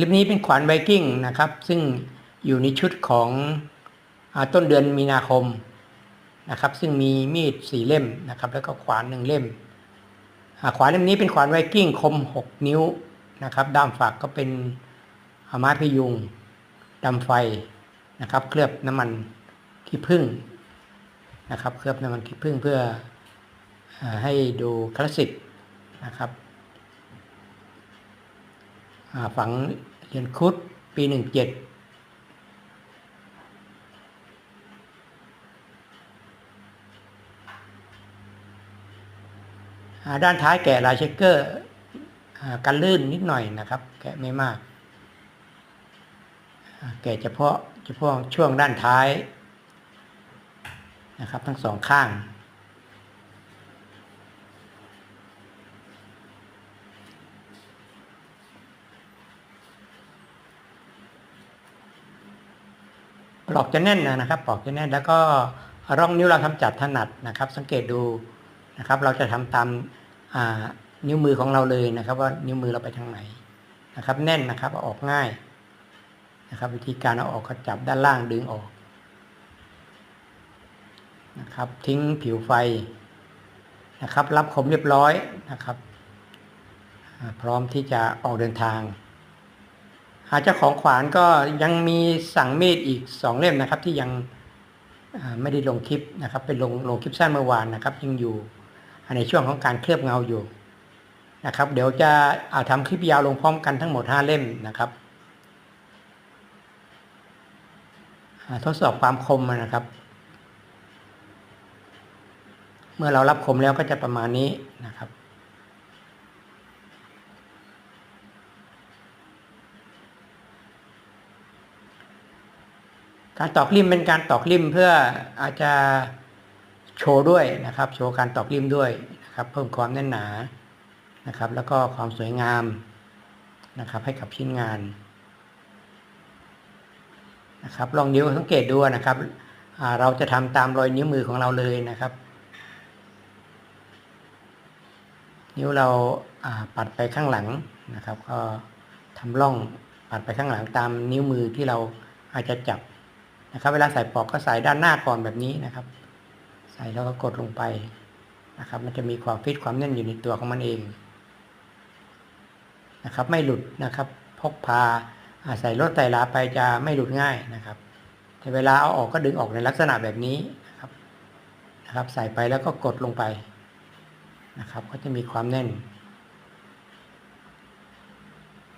ลิปนี้เป็นขวานไวกิ้งนะครับ ซึ่งอยู่ในชุดของอต้นเดือนมีนาคมนะครับ ซึ่งมีมีดสี่เล่มนะครับ แล้วก็ขวานหนึ่งเล่มขวานเล่มนี้เป็นขวานไวกิ้งคม6นิ้วนะครับ ด้ามฝักก็เป็นไม้พยุงดำไฟนะครับ เคลือบน้ำมันขี้ผึ้งนะครับ เคลือบน้ำมันขี้ผึ้งเพื่ออให้ดูคลาสสิกนะครับ ฝังเรียญครุดปีหนึ่งเจ็ดด้านท้ายแกะลายเช็คเกอร์อ่ากันลื่นนิดหน่อยนะครับ แกะไม่มาก แกะเฉพาะเฉพาะช่วงด้านท้ายนะครับ ทั้งสองข้าง ปลอกจะแน่นนะครับปลอกจะแน่นแล้วก็ร่องนิ้วเราทำจัดถนัดนะครับ สังเกตดูนะครับ เราจะทำตามนิ้วมือของเราเลยนะครับ ว่านิ้วมือเราไปทางไหนนะครับ แน่นนะครับออกง่ายนะครับ วิธีการเอาออกก็จับด้านล่างดึงออกนะครับ ทิ้งผิวไฟนะครับ รับคมเรียบร้อยนะครับ พร้อมที่จะออกเดินทาง หาเจ้าของขวานก็ยังมีสั่งมีดอีกสองเล่มนะครับ ที่ยังไม่ได้ลงคลิปนะครับเป็นลงลงคลิปสั้นเมื่อวานนะครับ ยังอยู่ในช่วงของการเคลือบเงาอยู่นะครับ เดี๋ยวจะเอาทำคลิปยาวลงพร้อมกันทั้งหมดห้าเล่มนะครับทดสอบความคมนะครับ เมื่อเรารับคมแล้วก็จะประมาณนี้นะครับ การตอกริมเป็นการตอกริมเพื่ออาจจะโชว์ด้วยนะครับ โชว์การตอกริมด้วยนะครับ เพิ่มความแน่นหนานะครับ แล้วก็ความสวยงามนะครับ ให้กับชิ้นงานนะครับ ลองนิ้วสังเกตดูนะครับเราจะทำตามรอยนิ้วมือของเราเลยนะครับ นิ้วเราาปัดไปข้างหลังนะครับ ก็ทำร่องปัดไปข้างหลังตามนิ้วมือที่เราอาจจะจับ นะครับ เวลาใส่ปลอกก็ใส่ด้านหน้าก่อนแบบนี้นะครับ ใส่แล้วก็กดลงไปนะครับ มันจะมีความฟิตความแน่นอยู่ในตัวของมันเองนะครับ ไม่หลุดนะครับ พกพาอาใส่รถไตลาไปจะไม่หลุดง่ายนะครับ แต่เวลาเอาออกก็ดึงออกในลักษณะแบบนี้นะครับนะครับ ใส่ไปแล้วก็กดลงไปนะครับ ก็จะมีความแน่น